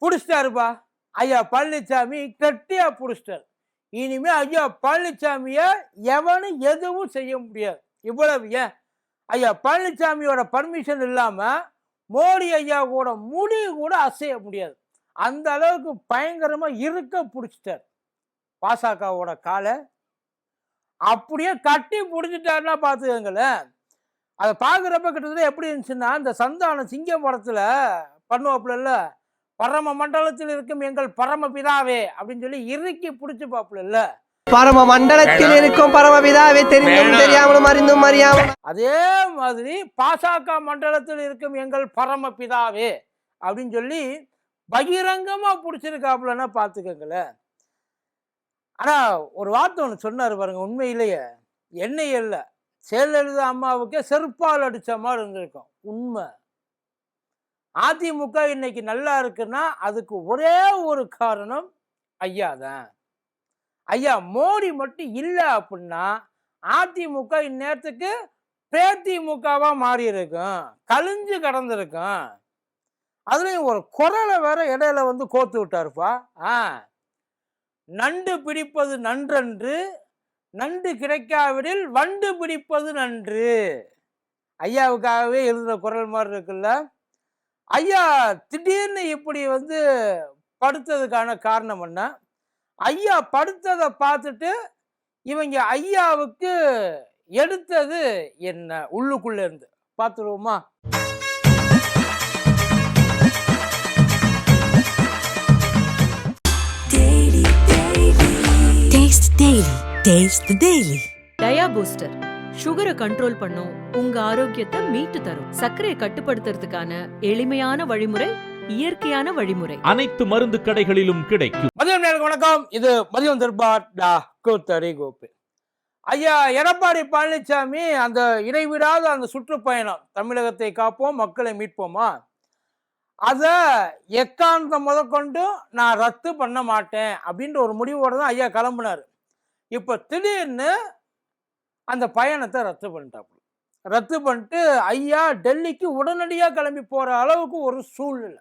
பிடிச்சிட்டாருப்பா. ஐயா பழனிசாமி கட்டியாக பிடிச்சிட்டாரு. இனிமே ஐயா பழனிசாமிய எவனும் எதுவும் செய்ய முடியாது. இவ்வளவு ஏன்? ஐயா பழனிசாமியோட பர்மிஷன் இல்லாம மோடி ஐயா கூட முடி கூட அசைய முடியாது. அந்த அளவுக்கு பயங்கரமா இருக்க பிடிச்சிட்டார். பாசகவோட காலை அப்படியே கட்டி பிடிச்சிட்டாருன்னா பார்த்துக்கங்களேன். அதை பார்க்குறப்ப கிட்டத்தட்ட எப்படி இருந்துச்சுன்னா இந்த சந்தானம் சிங்கம் படத்தில் பண்ணுவாப்புல பரம மண்டலத்தில் இருக்கும் எங்கள் பரம பிதாவே அப்படின்னு சொல்லி இறுக்கி பிடிச்சு பாப்புல பரம மண்டலத்தில் இருக்கும் பரமபிதாவே தெரிந்தும் தெரியாமலும் அறிந்தும் அறியாமல் அதே மாதிரி பாசக மண்டலத்தில் இருக்கும் எங்கள் பரம பிதாவே அப்படின்னு சொல்லி பகிரங்கமா பிடிச்சிருக்காப்புலன்னா பார்த்துக்கங்களேன் ஆனா ஒரு வார்த்தை ஒன்று சொன்னார் பாருங்க உண்மையிலேயே. என்னை இல்லை ஜெயலலிதா அம்மாவுக்கே செருப்பால் அடிச்ச மாதிரி இருந்திருக்கும். உண்மை. அதிமுக இன்னைக்கு நல்லா இருக்குன்னா அதுக்கு ஒரே ஒரு காரணம் ஐயா தான். ஐயா மோடி மட்டும் இல்லை அப்படின்னா அதிமுக இந்நேரத்துக்கு பேதிமுகவா மாறி இருக்கும் கழிஞ்சு கடந்திருக்கும். அதுலயும் ஒரு குரலை வேற இடையில வந்து கோத்து விட்டாருப்பா. ஆ நண்டு பிடிப்பது நன்றன்று நண்டு கிடைக்காவிடில் வண்டு பிடிப்பது நன்று. ஐயாவுக்காகவே எழுதுகிற குரல் மாதிரி இருக்குல்ல. ஐயா திடீர்னு இப்படி வந்து படுத்ததுக்கான காரணம் என்ன? ஐயா படுத்ததை பார்த்துட்டு இவங்க ஐயாவுக்கு எடுத்தது என்ன? உள்ளுக்குள்ள இருந்து. பார்த்துருவோமா? Taste Daily. Taste the Daily. Dia booster சுகரை கண்ட்ரோல் பண்ணும் உங்க ஆரோக்கியத்தை மீட்டு தரும். சர்க்கரையை கட்டுப்படுத்துறதுக்கான எளிமையான வழிமுறை இயற்கையான வழிமுறை. அனைத்து மருந்து கடைகளிலும் கிடைக்கும். மதியம் நேரம் வணக்கம். இது மதியம் தர்பார் டா கூத்தரி கோப்பு ஐயா எடப்பாடி பழனிசாமி அந்த இடைவிடாத அந்த சுற்றுப்பயணம் தமிழகத்தை காப்போம் மக்களை மீட்போமா? அதை எக்காந்தம் முதற்கொண்டு நான் ரத்து பண்ண மாட்டேன் அப்படின்ற ஒரு முடிவோட தான் ஐயா கிளம்புனார். இப்போ திடீர்னு அந்த பயணத்தை ரத்து பண்ணிட்டாப்புல. ரத்து பண்ணிட்டு ஐயா டெல்லிக்கு உடனடியாக கிளம்பி போகிற அளவுக்கு ஒரு சூழ்நிலை.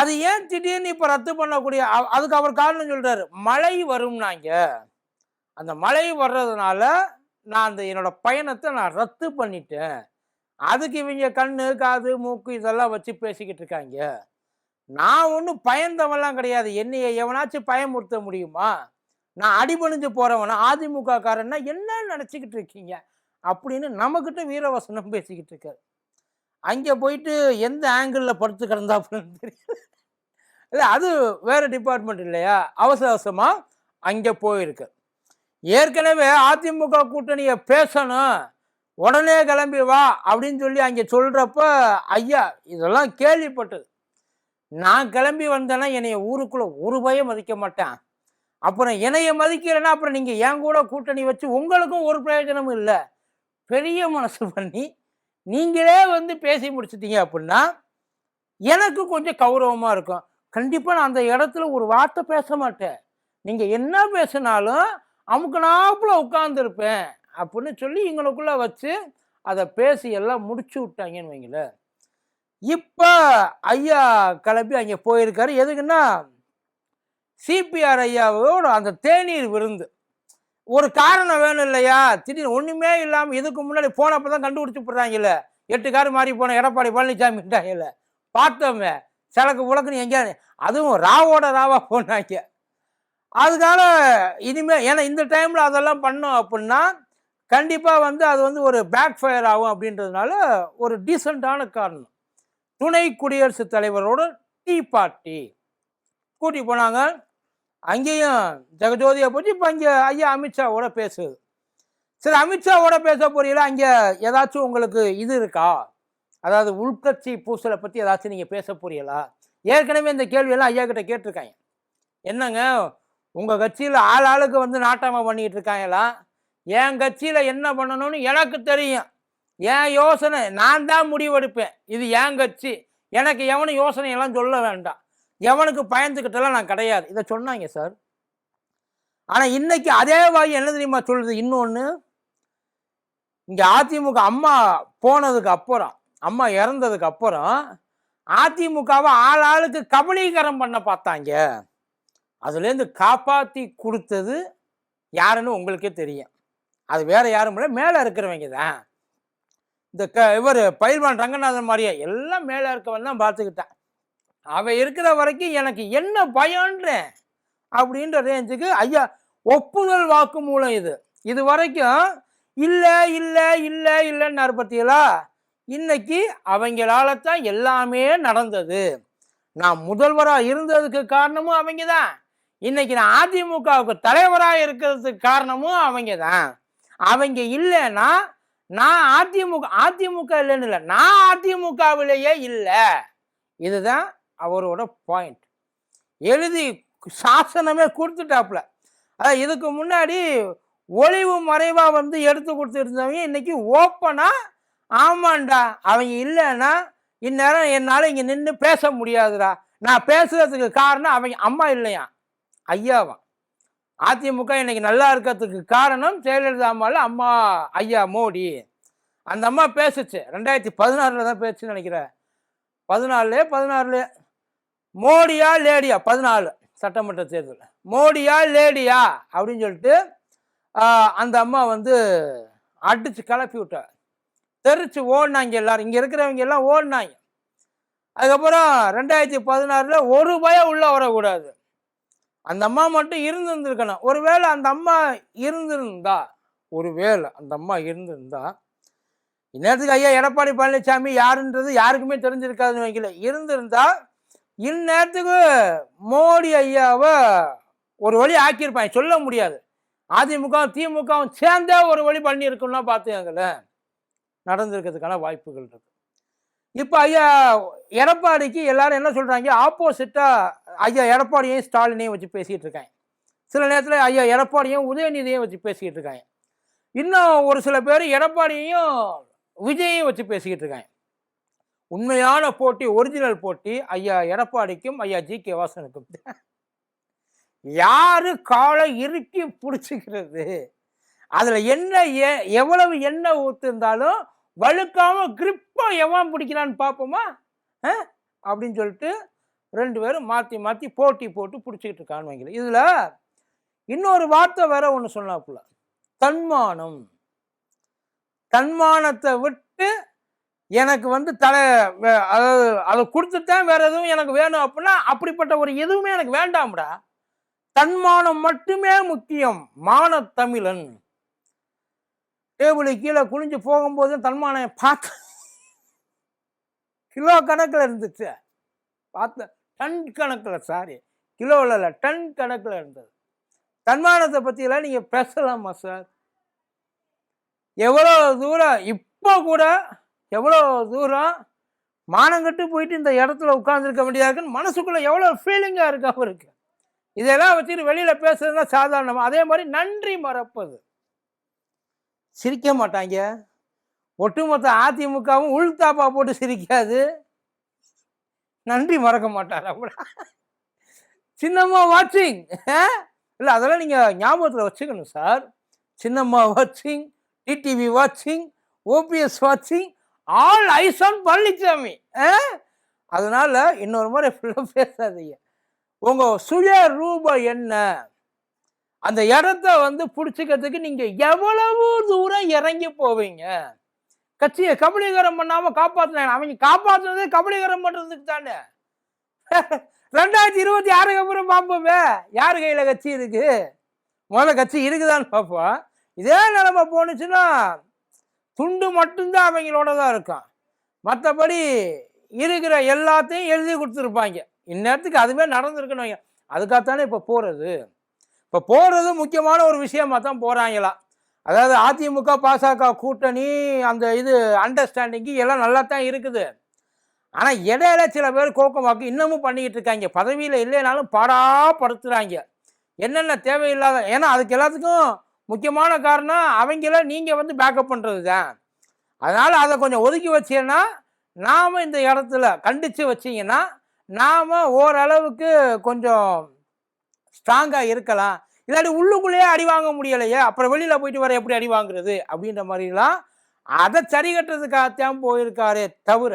அது ஏன் திடீர்னு இப்போ ரத்து பண்ணக்கூடிய அதுக்கு அவர் காரணம் சொல்கிறாரு மழை வரும்னாங்க. அந்த மழை வர்றதுனால நான் அந்த என்னோட பயணத்தை நான் ரத்து பண்ணிட்டேன். அதுக்கு இவங்க கண்ணு காது மூக்கு இதெல்லாம் வச்சு பேசிக்கிட்டு இருக்காங்க. நான் ஒன்றும் பயந்தவன்லாம் கிடையாது. என்னையை எவனாச்சும் பயமுறுத்த முடியுமா? நான் அடிபணிஞ்சு போகிறவனா அதிமுக காரன்னா என்ன நினச்சிக்கிட்டு இருக்கீங்க? அப்படின்னு நம்மக்கிட்ட வீரவசனம் பேசிக்கிட்டு இருக்காரு. அங்கே போயிட்டு எந்த ஆங்கிளில் படுத்து கிடந்தாப்புலன்னு தெரியல. இல்லை அது வேறு டிபார்ட்மெண்ட் இல்லையா? அவசர அவசரமாக அங்கே போயிருக்கு. ஏற்கனவே அதிமுக கூட்டணியை பேசணும். உடனே கிளம்பி வா அப்படின்னு சொல்லி அங்கே சொல்கிறப்ப ஐயா இதெல்லாம் கேள்விப்பட்டது. நான் கிளம்பி வந்தேன்னா என்னைய ஊருக்குள்ளே ஒரு பயம் மதிக்க மாட்டேன். அப்புறம் என்னைய மதிக்கிறேன்னா அப்புறம் நீங்கள் என் கூட கூட்டணி வச்சு உங்களுக்கும் ஒரு பிரயோஜனமும் இல்லை. பெரிய மனசு பண்ணி நீங்களே வந்து பேசி முடிச்சிட்டீங்க அப்படின்னா எனக்கு கொஞ்சம் கௌரவமாக இருக்கும். கண்டிப்பாக நான் அந்த இடத்துல ஒரு வார்த்தை பேச மாட்டேன். நீங்கள் என்ன பேசினாலும் அமுக்கு நாப்பில் உட்காந்துருப்பேன் அப்படின்னு சொல்லி எங்களுக்குள்ளே வச்சு அதை பேசி எல்லாம் முடிச்சு விட்டாங்கன்னு வைங்களேன். இப்போ ஐயா கிளம்பி அங்கே போயிருக்காரு. எதுக்குன்னா சிபிஆர் ஐயாவோட அந்த தேநீர் விருந்து. ஒரு காரணம் வேணும் இல்லையா? திடீர்னு ஒன்றுமே இல்லாமல் இதுக்கு முன்னாடி போனப்போ தான் கண்டுபிடிச்சி போடுறாங்கல்ல எட்டு கார் மாறி போன எடப்பாடி பழனிசாமிட்டாங்கல்ல பார்த்தோமே. சிலக்கு உலக்குன்னு எங்கேயாவது அதுவும் ராவோட ராவா போனாங்க. அதுக்காக இனிமேல் ஏன்னா இந்த டைமில் அதெல்லாம் பண்ணோம் அப்படின்னா கண்டிப்பாக வந்து அது வந்து ஒரு பேக் ஃபயர் ஆகும் அப்படின்றதுனால ஒரு டீசெண்டான காரணம். துணை குடியரசுத் தலைவரோட டீ பார்ட்டி. கூட்டி போனாங்க. அங்கேயும் ஜெகஜோதியை போச்சு இப்போ அங்கே ஐயா அமித்ஷாவோட பேசுது. சரி அமித்ஷாவோட பேச போறீங்களா? அங்கே ஏதாச்சும் உங்களுக்கு இது இருக்கா? அதாவது உள்கட்சி பூசலை பற்றி ஏதாச்சும் நீங்கள் பேச போறீங்களா? ஏற்கனவே இந்த கேள்வியெல்லாம் ஐயா கிட்ட கேட்டிருக்காங்க. என்னங்க உங்கள் கட்சியில் ஆள் ஆளுக்கு வந்து நாட்டாமல் பண்ணிக்கிட்டு இருக்காங்களா? என் கட்சியில் என்ன பண்ணணும்னு எனக்கு தெரியும். என் யோசனை நான் தான் முடிவெடுப்பேன். இது என் கட்சி. எனக்கு எவனும் யோசனையெல்லாம் சொல்ல வேண்டாம். எவனுக்கு பயந்துக்கிட்டெல்லாம் நான் கிடையாது. இதை சொன்னாங்க சார் ஆனால் இன்னைக்கு அதே வாய் என்ன தெரியுமா சொல்லுது? இன்னொன்று இங்கே அதிமுக அம்மா போனதுக்கு அப்புறம் அம்மா இறந்ததுக்கு அப்புறம் அதிமுகவை ஆள் ஆளுக்கு கபலீகரம் பண்ண பார்த்தாங்க. அதுலேருந்து காப்பாற்றி கொடுத்தது யாருன்னு உங்களுக்கே தெரியும். அது வேற யாரும் இல்லை மேலே இருக்கிறவங்க தான். இந்த க இவர் பயில்வான் ரங்கநாதன் மாதிரியே எல்லாம் மேலே இருக்கவன் தான் பார்த்துக்கிட்டேன். அவன் இருக்கிற வரைக்கும் எனக்கு என்ன பயன்றேன் அப்படின்ற ரேஞ்சுக்கு ஐயா ஒப்புதல் வாக்கு மூலம் இது. இது வரைக்கும் இல்லை இல்லை இல்லை இல்லைன்னாரு பார்த்தீங்களா இன்னைக்கு அவங்களால தான் எல்லாமே நடந்தது. நான் முதல்வராக இருந்ததுக்கு காரணமும் அவங்க தான் இன்னைக்கு நான் அதிமுகவுக்கு தலைவராக இருக்கிறதுக்கு காரணமும் அவங்க தான் அவங்க இல்லைன்னா நான் அதிமுக அதிமுக இல்லைன்னு இல்லை நான் அதிமுகவிலேயே இல்லை. இதுதான் அவரோட பாயிண்ட் எழுதி சாசனமே கொடுத்துட்டாப்புல. அதான் இதுக்கு முன்னாடி ஒளிவு மறைவாக வந்து எடுத்து கொடுத்துருந்தவங்க இன்னைக்கு ஓப்பனாக ஆமாண்டா அவங்க இல்லைன்னா இந்நேரம் என்னால் இங்கே நின்று பேச முடியாதுடா. நான் பேசுகிறதுக்கு காரணம் அவங்க அம்மா இல்லையா? ஐயாவா அதிமுக இன்னைக்கு நல்லா இருக்கிறதுக்கு காரணம் ஜெயலலிதா அம்மாவில் அம்மா ஐயா மோடி. அந்த அம்மா பேசுச்சு. ரெண்டாயிரத்தி பதினாறில் தான் பேசுன்னு நினைக்கிறேன். பதினாலுலே பதினாறுல மோடியா லேடியா? பதினாலு சட்டமன்ற தேர்தல். மோடியா லேடியா? அப்படின்னு சொல்லிட்டு அந்த அம்மா வந்து அடித்து கிளப்பி விட்டார். தெரிச்சு ஓடினாங்க எல்லாரும். இங்கே இருக்கிறவங்க எல்லாம் ஓடினாங்க. அதுக்கப்புறம் ரெண்டாயிரத்தி பதினாறில் ஒரு பயம் உள்ளே வரக்கூடாது. அந்த அம்மா மட்டும் இருந்திருந்திருக்கணும். ஒருவேளை அந்த அம்மா இருந்திருந்தா ஒருவேளை அந்த அம்மா இருந்திருந்தா இந்நேரத்துக்கு ஐயா எடப்பாடி பழனிசாமி யாருன்றது யாருக்குமே தெரிஞ்சிருக்காதுன்னு வைக்கல. இருந்திருந்தால் இந்நேரத்துக்கு மோடி ஐயாவை ஒரு வழி ஆக்கியிருப்பாங்க. சொல்ல முடியாது. அதிமுக திமுகவும் சேர்ந்தே ஒரு வழி பண்ணியிருக்குன்னா பார்த்துக்கங்களேன். நடந்திருக்கிறதுக்கான வாய்ப்புகள் இருக்கு. இப்போ ஐயா எடப்பாடிக்கு எல்லாரும் என்ன சொல்கிறாங்க ஆப்போசிட்டாக ஐயா எடப்பாடியையும் ஸ்டாலினையும் வச்சு பேசிகிட்டு இருக்காங்க. சில நேரத்தில் ஐயா எடப்பாடியும் உதயநிதியையும் வச்சு பேசிக்கிட்டு இருக்காங்க. இன்னும் ஒரு சில பேர் எடப்பாடியையும் விஜயையும் வச்சு பேசிக்கிட்டு இருக்காங்க. உண்மையான போட்டி ஒரிஜினல் போட்டி ஐயா எடப்பாடிக்கும் ஐயா ஜி கே வாசனுக்கும். யாரு காலை இறுக்கி பிடிச்சிக்கிறது? அதுல என்ன எவ்வளவு எண்ணெய் ஊத்திருந்தாலும் வழுக்காம கிரிப்பா எவன் பிடிக்கிறான்னு பார்ப்போமா? அப்படின்னு சொல்லிட்டு ரெண்டு பேரும் மாற்றி மாற்றி போட்டி போட்டு பிடிச்சிக்கிட்டு இருக்கான்னு வைக்கல இதில் இன்னொரு வார்த்தை வேற ஒன்று சொன்னாப்புல. தன்மானம். தன்மானத்தை விட்டு எனக்கு வந்து தலை அதாவது அதை கொடுத்துட்டேன் வேற எதுவும் எனக்கு வேணும் அப்படின்னா அப்படிப்பட்ட ஒரு எதுவுமே எனக்கு வேண்டாம்டா. தன்மானம் மட்டுமே முக்கியம் மான தமிழன் டேபிளுக்கு கீழே குனிஞ்சு போகும்போது தன்மானம் பார்த்து கிலோ கணக்கில் இருந்துச்சு. பார்த்த டன் கணக்கில் சாரி கிலோவில் இல்லை டன் கணக்கில் இருந்தது. தன்மானத்தை பற்றியெல்லாம் நீங்கள் பேசலாமா சார் எவ்வளோ தூரம் இப்போ கூட எவ்வளோ தூரம் மானங்கட்டு போயிட்டு இந்த இடத்துல உட்காந்துருக்க வேண்டியதா இருக்குன்னு மனசுக்குள்ளே எவ்வளோ ஃபீலிங்காக இருக்கு அவருக்கு. இதெல்லாம் வச்சுட்டு வெளியில் பேசுறதுனா சாதாரணமாக அதே மாதிரி நன்றி மறப்பது. சிரிக்க மாட்டாங்க. ஒட்டுமொத்த அதிமுகவும் உள்தாப்பா போட்டு சிரிக்காது. நன்றி மறக்க மாட்டார் அப்படி சின்னம்மா வாட்சிங் இல்லை அதெல்லாம் நீங்கள் ஞாபகத்தில் வச்சுக்கணும் சார். சின்னம்மா வாட்சிங் டிடிவி வாட்சிங் ஓபிஎஸ் வாட்சிங் ஆல் ஐஸ் ஆன் பழனிசாமி அதனால இன்னொரு முறை ஃபுல்லாக பேசாதீங்க. உங்கள் சுய ரூபம் என்ன? அந்த இடத்த வந்து பிடிச்சிக்கிறதுக்கு நீங்கள் எவ்வளவு தூரம் இறங்கி போவீங்க? கட்சியை கபலீகரம் பண்ணாமல் காப்பாற்றினாங்க அவங்க காப்பாற்றுனதே கபலீகரம் பண்ணுறதுக்கு தானே? ரெண்டாயிரத்தி இருபத்தி ஆறுக்கு அப்புறம் பார்ப்போமே யார் கையில் கட்சி இருக்குது முதல்ல கட்சி இருக்குதான்னு பார்ப்போம் இதே நிலமை போணுச்சுன்னா துண்டு மட்டும்தான் அவங்களோட தான் இருக்கும் மற்றபடி இருக்கிற எல்லாத்தையும் எழுதி கொடுத்துருப்பாங்க. இந்நேரத்துக்கு அதுவே நடந்திருக்குன்னு அதுக்காகத்தானே இப்போ போகிறது இப்போ போகிறது முக்கியமான ஒரு விஷயமாக தான் போகிறாங்களா அதாவது அதிமுக பாசக கூட்டணி அந்த இது அண்டர்ஸ்டாண்டிங்கு எல்லாம் நல்லா தான் இருக்குது. ஆனால் இடையில சில பேர் கோக்கமாக்கு இன்னமும் பண்ணிக்கிட்டு இருக்காங்க. பதவியில் இல்லைனாலும் பாடாப்படுத்துகிறாங்க என்னென்ன தேவையில்லாத ஏன்னா அதுக்கு எல்லாத்துக்கும் முக்கியமான காரணம் அவங்கள நீங்கள் வந்து பேக்கப் பண்ணுறது தான் அதனால் அதை கொஞ்சம் ஒதுக்கி வச்சீங்கன்னா நாம் இந்த இடத்துல கண்டித்து வச்சீங்கன்னா நாம் ஓரளவுக்கு கொஞ்சம் ஸ்ட்ராங்காக இருக்கலாம். இல்லாட்டி உள்ளுக்குள்ளேயே அடி வாங்க முடியலையே அப்புறம் வெளியில் போயிட்டு வர எப்படி அடி வாங்குறது அப்படின்ற மாதிரிலாம் அதை சரி கட்டுறதுக்காகத்தான் போயிருக்காரே தவிர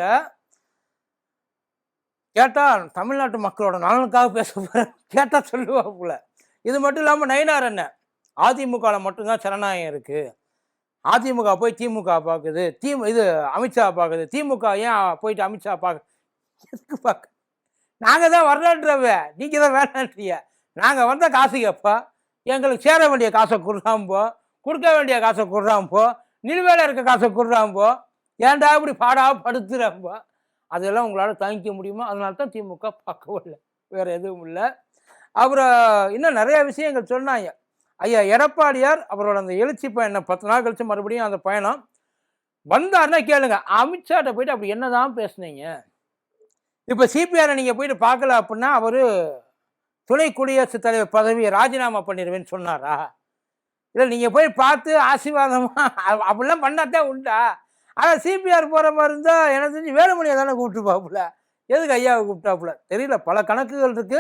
கேட்டால் தமிழ்நாட்டு மக்களோட நலனுக்காக பேச போகிறேன் கேட்டால் சொல்லுவாப்புல. இது மட்டும் இல்லாமல் நயினார் என்ன அதிமுகவில் மட்டும்தான் ஜனநாயகம் இருக்குது அதிமுக போய் திமுக பார்க்குது தி இது அமித்ஷா பார்க்குது திமுக ஏன் போயிட்டு அமித்ஷா பார்க்க எதுக்கு பார்க்க நாங்கள் தான் வரலான்றவ நீங்கள் தான் வேணான்றிய நாங்கள் வந்த காசு கேப்பா எங்களுக்கு சேர வேண்டிய காசை கொடுறாம்போ கொடுக்க வேண்டிய காசை கொடுறாம்போ நிலுவையில் இருக்க காசை கொடுறாம்போ ஏன்டா இப்படி பாடா படுத்துறாம்போ அதெல்லாம் உங்களால் தாங்கிக்க முடியுமா? அதனால தான் திமுக பார்க்கவும் இல்லை வேறு எதுவும் இல்லை. அப்புறம் இன்னும் நிறைய விஷயங்கள் சொன்னாங்க. ஐயா எடப்பாடியார் அவரோட அந்த எழுச்சி பயணம் பத்து நாள் கழிச்சு மறுபடியும் அந்த பயணம் வந்தாருன்னா கேளுங்க. அமித்ஷாட்ட போயிட்டு அப்படி என்னதான் பேசுனீங்க? இப்போ சிபிஆரை நீங்கள் போயிட்டு பார்க்கல அப்படின்னா அவர் துணை குடியரசுத் தலைவர் பதவியை ராஜினாமா பண்ணிடுவேன்னு சொன்னாரா? இல்லை நீங்கள் போய் பார்த்து ஆசீர்வாதமாக அப்படிலாம் பண்ணாதான் உண்டா? ஆனால் சிபிஆர் போகிற மாதிரி இருந்தால் எனக்கு தெரிஞ்சு வேலுமணியை தானே கூப்பிட்டுப்பாப்புல எதுக்கு ஐயாவை கூப்பிட்டாப்புல? தெரியல. பல கணக்குகள் இருக்குது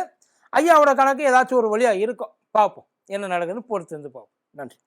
ஐயாவோட கணக்கு ஏதாச்சும் ஒரு வழியாக இருக்கும். பார்ப்போம். என்ன நடக்குதுன்னு பொறுத்து இருந்து பார்ப்போம் நன்றி.